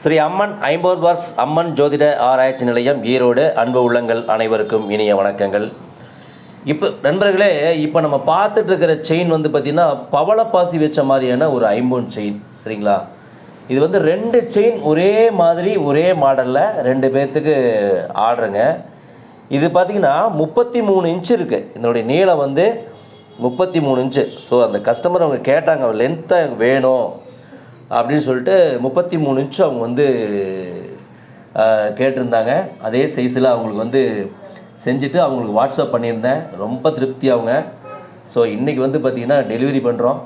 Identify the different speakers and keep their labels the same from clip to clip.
Speaker 1: ஸ்ரீ அம்மன் ஐம்பது அம்மன் ஜோதிட ஆராய்ச்சி நிலையம் ஈரோடு. அன்பு உள்ளங்கள் அனைவருக்கும் இனிய வணக்கங்கள். இப்போ நண்பர்களே இப்போ நம்ம பார்த்துட்டு இருக்கிற செயின் வந்து பார்த்திங்கன்னா பவளப்பாசி வச்ச மாதிரியான ஒரு ஐம்பொன் செயின் சரிங்களா? இது வந்து ரெண்டு செயின் ஒரே மாதிரி ஒரே மாடலில் ரெண்டு பேர்த்துக்கு ஆடுறங்க இது பார்த்திங்கன்னா முப்பத்தி மூணு இன்ச்சு இருக்குது இதனுடைய நீளம் வந்து முப்பத்தி மூணு இன்ச்சு ஸோ அந்த கஸ்டமர் அவங்க கேட்டாங்க லென்த்தாக எனக்கு வேணும்? அப்படின்னு சொல்லிட்டு முப்பத்தி மூணு இன்ச்சு அவங்க வந்து கேட்டிருந்தாங்க. அதே சைஸில் அவங்களுக்கு வந்து செஞ்சுட்டு அவங்களுக்கு வாட்ஸ்அப் பண்ணியிருந்தேன். ரொம்ப திருப்தி அவங்க. ஸோ இன்றைக்கி வந்து பார்த்திங்கன்னா டெலிவரி பண்ணுறோம்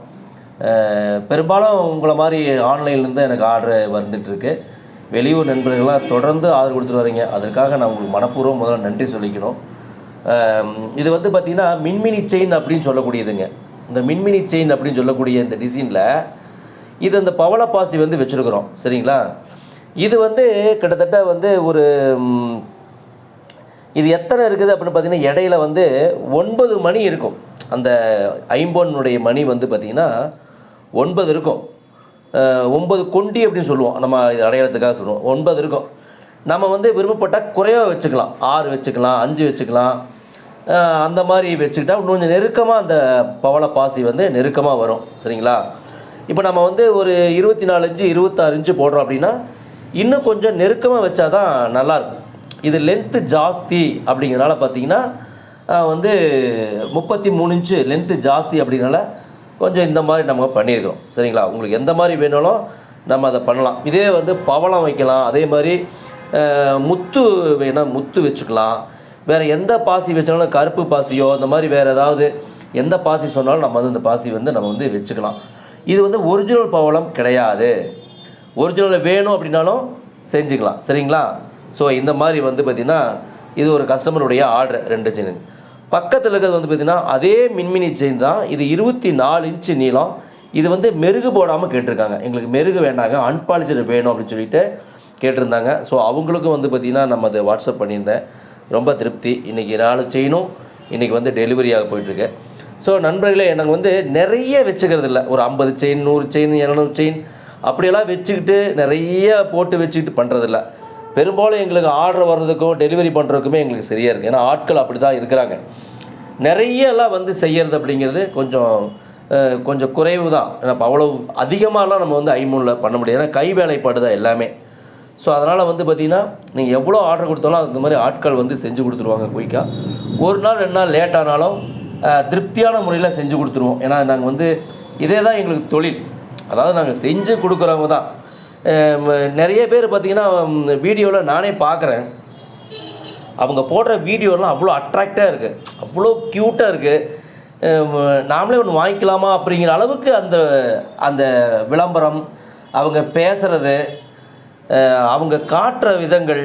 Speaker 1: பெரும்பாலும் உங்களை மாதிரி ஆன்லைன்லேருந்து எனக்கு ஆர்டர் வந்துட்டுருக்கு வெளியூர் நண்பர்கள்லாம் தொடர்ந்து ஆதரவு கொடுத்துட்டு வரீங்க அதற்காக நான் உங்களுக்கு மனப்பூர்வம் முதல்ல நன்றி சொல்லிக்கணும். இது வந்து பார்த்திங்கன்னா மின்மினி செயின் அப்படின்னு சொல்லக்கூடியதுங்க. இந்த மின்மினி செயின் அப்படின்னு சொல்லக்கூடிய இந்த டிசைனில் இது அந்த பவளப்பாசி வந்து வச்சுருக்குறோம். சரிங்களா? இது வந்து கிட்டத்தட்ட வந்து ஒரு இது எத்தனை இருக்குது அப்படின்னு பார்த்தீங்கன்னா இடையில வந்து ஒன்பது மணி இருக்கும். அந்த ஐம்பொன்னுடைய மணி வந்து பார்த்திங்கன்னா ஒன்பது இருக்கும். ஒன்பது கொண்டி அப்படின்னு சொல்லுவோம். நம்ம இது அடையாளத்துக்காக சொல்லுவோம். ஒன்பது இருக்கும். நம்ம வந்து விருப்பப்பட்டால் குறைவாக வச்சுக்கலாம். ஆறு வச்சுக்கலாம் அஞ்சு வச்சுக்கலாம். அந்த மாதிரி வச்சுக்கிட்டா இன்னும் கொஞ்சம் நெருக்கமாக அந்த பவள பாசி வந்து நெருக்கமாக வரும். சரிங்களா? இப்போ நம்ம வந்து ஒரு இருபத்தி நாலு இன்ச்சு இருபத்தாறு இன்ச்சு போடுறோம் அப்படின்னா இன்னும் கொஞ்சம் நெருக்கமாக வச்சா தான் நல்லாயிருக்கும். இது லென்த்து ஜாஸ்தி அப்படிங்கிறனால பார்த்தீங்கன்னா வந்து முப்பத்தி மூணு இன்ச்சு லென்த்து ஜாஸ்தி அப்படிங்கிறனால கொஞ்சம் இந்த மாதிரி நம்ம பண்ணியிருக்கிறோம். சரிங்களா? உங்களுக்கு எந்த மாதிரி வேணாலும் நம்ம அதை பண்ணலாம். இதே வந்து பவளம் வைக்கலாம். அதே மாதிரி முத்து வேணால் முத்து வச்சுக்கலாம். வேறு எந்த பாசி வச்சாலும் கருப்பு பாசியோ இந்த மாதிரி வேறு ஏதாவது எந்த பாசி சொன்னாலும் நம்ம வந்து இந்த பாசி வந்து நம்ம வந்து வச்சுக்கலாம். இது வந்து ஒரிஜினல் பவளம் கிடையாது. ஒரிஜினல் வேணும் அப்படின்னாலும் செஞ்சுக்கலாம். சரிங்களா? ஸோ இந்த மாதிரி வந்து பார்த்திங்கன்னா இது ஒரு கஸ்டமருடைய ஆர்டர் ரெண்டு செயின் பக்கத்தில் இருக்கிறது வந்து பார்த்திங்கன்னா அதே மின்மினி செயின் தான். இது இருபத்தி நாலு இன்ச்சு நீளம். இது வந்து மெருகு போடாமல் கேட்டிருக்காங்க. எங்களுக்கு மெருகு வேண்டாங்க. அன்பாலிச்சர் வேணும் அப்படின்னு சொல்லிட்டு கேட்டிருந்தாங்க. ஸோ அவங்களுக்கும் வந்து பார்த்திங்கன்னா நம்ம அதை வாட்ஸ்அப் பண்ணியிருந்தேன். ரொம்ப திருப்தி. இன்றைக்கி நாலு செயினும் இன்றைக்கி வந்து டெலிவரியாக போயிட்டுருக்கு ஸோ நண்பர்களே எனக்கு வந்து நிறைய வச்சுக்கிறது இல்லை ஒரு ஐம்பது செயின் நூறு செயின் இரநூறு செயின் அப்படியெல்லாம் வச்சுக்கிட்டு நிறைய போட்டு வச்சுக்கிட்டு பண்ணுறதில்ல பெரும்பாலும் எங்களுக்கு ஆர்டர் வர்றதுக்கும் டெலிவரி பண்ணுறதுக்குமே எங்களுக்கு சரியாக இருக்குது ஏன்னா ஆட்கள் அப்படி தான் இருக்கிறாங்க. நிறைய எல்லாம் வந்து செய்கிறது அப்படிங்கிறது கொஞ்சம் கொஞ்சம் குறைவு தான் இப்போ அவ்வளோ அதிகமாகலாம் நம்ம வந்து ஐமூனில் பண்ண முடியாது. ஏன்னா கை வேலைப்பாடு தான் எல்லாமே. ஸோ அதனால் வந்து பார்த்திங்கன்னா நீங்கள் எவ்வளோ ஆர்டர் கொடுத்தாலும் அந்த மாதிரி ஆட்கள் வந்து செஞ்சு கொடுத்துருவாங்க குயிக்காக ஒரு நாள் ரெண்டு நாள் லேட் ஆனாலும் திருப்தியான முறையில் செஞ்சு கொடுத்துருவோம். ஏன்னா நாங்கள் வந்து இதே தான் எங்களுக்கு தொழில். அதாவது நாங்கள் செஞ்சு கொடுக்குறவங்க தான். நிறைய பேர் பார்த்திங்கன்னா வீடியோவில் நானே பார்க்குறேன் அவங்க போடுற வீடியோலாம் அவ்வளோ அட்ராக்டாக இருக்குது அவ்வளோ க்யூட்டாக இருக்குது நாமளே ஒன்று வாங்கிக்கலாமா அப்படிங்கிற அளவுக்கு அந்த அந்த விளம்பரம் அவங்க பேசுகிறது அவங்க காட்டுற விதங்கள்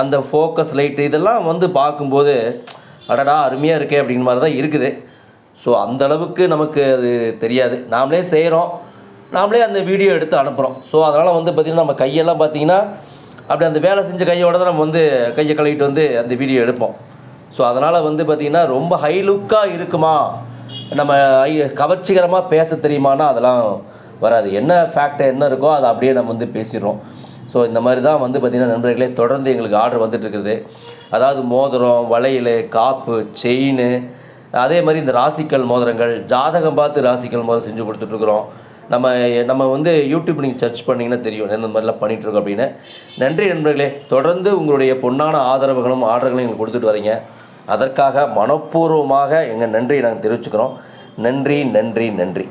Speaker 1: அந்த ஃபோக்கஸ் லைட்டு இதெல்லாம் வந்து பார்க்கும்போது அடடா அருமையாக இருக்கே அப்படிங்கிற மாதிரி தான் இருக்குது. ஸோ அந்த அளவுக்கு நமக்கு அது தெரியாது. நாமளே செய்கிறோம் நாமளே அந்த வீடியோ எடுத்து அனுப்புகிறோம் ஸோ அதனால் வந்து பார்த்திங்கன்னா நம்ம கையெல்லாம் பார்த்திங்கன்னா அப்படி அந்த வேலை செஞ்ச கையோட தான் நம்ம வந்து கையை கழுவிட்டு வந்து அந்த வீடியோ எடுப்போம். ஸோ அதனால் வந்து பார்த்திங்கன்னா ரொம்ப ஹை லுக்காக இருக்குமா? நம்ம ஐ- கவர்ச்சிகரமாக பேச தெரியுமானா அதெல்லாம் வராது. என்ன ஃபேக்ட் என்ன இருக்கோ அதை அப்படியே நம்ம வந்து பேசிடுறோம். ஸோ இந்த மாதிரி தான் வந்து பார்த்திங்கன்னா நண்பர்களே தொடர்ந்து எங்களுக்கு ஆர்டர் வந்துட்டுருக்குது. அதாவது மோதிரம் வளையல் காப்பு செயின் அதே மாதிரி இந்த ராசிக்கல் மோதிரங்கள் ஜாதகம் பார்த்து ராசிக்கல் மோதிரம் செஞ்சு கொடுத்துட்ருக்குறோம் நம்ம நம்ம வந்து யூடியூப் நீங்கள் சர்ச் பண்ணிங்கன்னா தெரியும் எந்த மாதிரிலாம் பண்ணிகிட்ருக்கோம் அப்படின்னு. நன்றி நண்பர்களே தொடர்ந்து உங்களுடைய பொன்னான ஆதரவுகளும் ஆர்டர்களும் எங்களுக்கு கொடுத்துட்டு வரீங்க. அதற்காக மனப்பூர்வமாக எங்கள் நன்றியை நாங்கள் தெரிவிச்சுக்கிறோம். நன்றி நன்றி நன்றி.